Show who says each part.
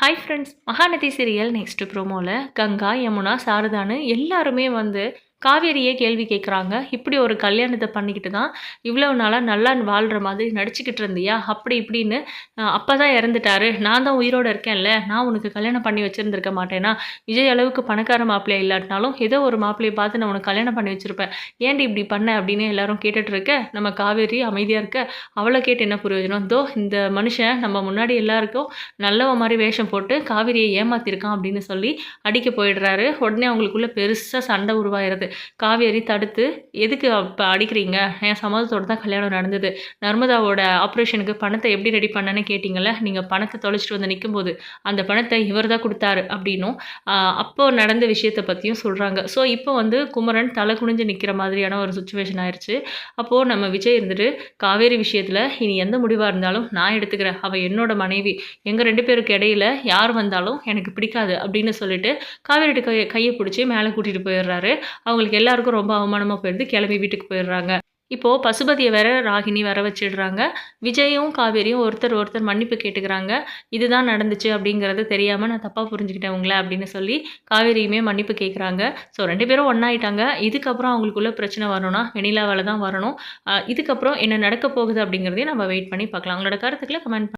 Speaker 1: Hi friends Mahanadhi serial next ப்ரோமோவில் Ganga Yamuna சாரதான்னு எல்லாருமே வந்து காவேரியே கேள்வி கேட்குறாங்க இப்படி ஒரு கல்யாணத்தை பண்ணிக்கிட்டு தான் இவ்வளோ நாளாக நல்லா வாழ்கிற மாதிரி நடிச்சுக்கிட்டு இருந்தியா? அப்படி இப்படின்னு அப்போ தான் இறந்துட்டாரு. நான் தான் உயிரோடு இருக்கேன்ல. நான் உனக்கு கல்யாணம் பண்ணி வச்சுருந்துருக்க மாட்டேன்னா விஜய் அளவுக்கு பணக்கார மாப்பிள்ளை இல்லாட்டினாலும் ஏதோ ஒரு மாப்பிள்ளையை பார்த்து நான் உனக்கு கல்யாணம் பண்ணி வச்சுருப்பேன். ஏன்டி இப்படி பண்ண அப்படின்னு எல்லாரும் கேட்டுட்டு இருக்க. நம்ம காவேரி அமைதியாக இருக்க. அவளை கேட்டு என்ன பிரயோஜனம்? தோ இந்த மனுஷன் நம்ம முன்னாடி எல்லாருக்கும் நல்லவ மாதிரி வேஷம் போட்டு காவேரியை ஏமாத்திருக்கான் அப்படின்னு சொல்லி அடிக்க போயிடுறாரு. உடனே அவங்களுக்குள்ள பெருசாக சண்டை உருவாயிருது. காவேரி தடுத்து எதுக்கு இப்போ அடிக்கிறீங்க? என் சம்மதத்தோடு தான் கல்யாணம் நடந்தது. நர்மதாவோட ஆப்ரேஷனுக்கு பணத்தை எப்படி ரெடி பண்ணேன்னு கேட்டிங்கள நீங்கள் பணத்தை தொலைச்சிட்டு வந்து நிற்கும்போது அந்த பணத்தை இவர் தான் கொடுத்தாரு அப்படின்னும் அப்போது நடந்த விஷயத்தை பற்றியும் சொல்கிறாங்க ஸோ இப்போ வந்து குமரன் தலை குனிஞ்சு நிற்கிற மாதிரியான ஒரு சுச்சுவேஷன் ஆயிடுச்சு அப்போது நம்ம விஜய் இருந்துட்டு காவேரி விஷயத்தில் இனி எந்த முடிவாக இருந்தாலும் நான் எடுத்துக்கிறேன். அவள் என்னோட மனைவி. எங்கள் ரெண்டு பேருக்கு இடையில யார் வந்தாலும் எனக்கு பிடிக்காது அப்படின்னு சொல்லிட்டு காவேரி கையை கையை பிடிச்சி மேலே கூட்டிகிட்டு போயிடுறாரு. அவங்க அவங்களுக்கு எல்லாருக்கும் ரொம்ப அவமானமாக போயிடுது. கிளம்பி வீட்டுக்கு போயிடுறாங்க. இப்போது பசுபதியை வேற ராகினி வர வச்சிடுறாங்க. விஜயும் காவேரியும் ஒருத்தர் ஒருத்தர் மன்னிப்பு கேட்டுக்கிறாங்க. இதுதான் நடந்துச்சு அப்படிங்கிறத தெரியாமல் நான் தப்பாக புரிஞ்சுக்கிட்டேன் உங்களை அப்படின்னு சொல்லி காவேரியுமே மன்னிப்பு கேட்குறாங்க ஸோ ரெண்டு பேரும் ஒன்றாயிட்டாங்க இதுக்கப்புறம் அவங்களுக்குள்ள பிரச்சனை வரணும்னா வெனிலாவில் தான் வரணும். இதுக்கப்புறம் என்ன நடக்க போகுது அப்படிங்கிறதையும் நம்ம வெயிட் பண்ணி பார்க்கலாம். அவங்களோட கருத்துக்களை கமெண்ட்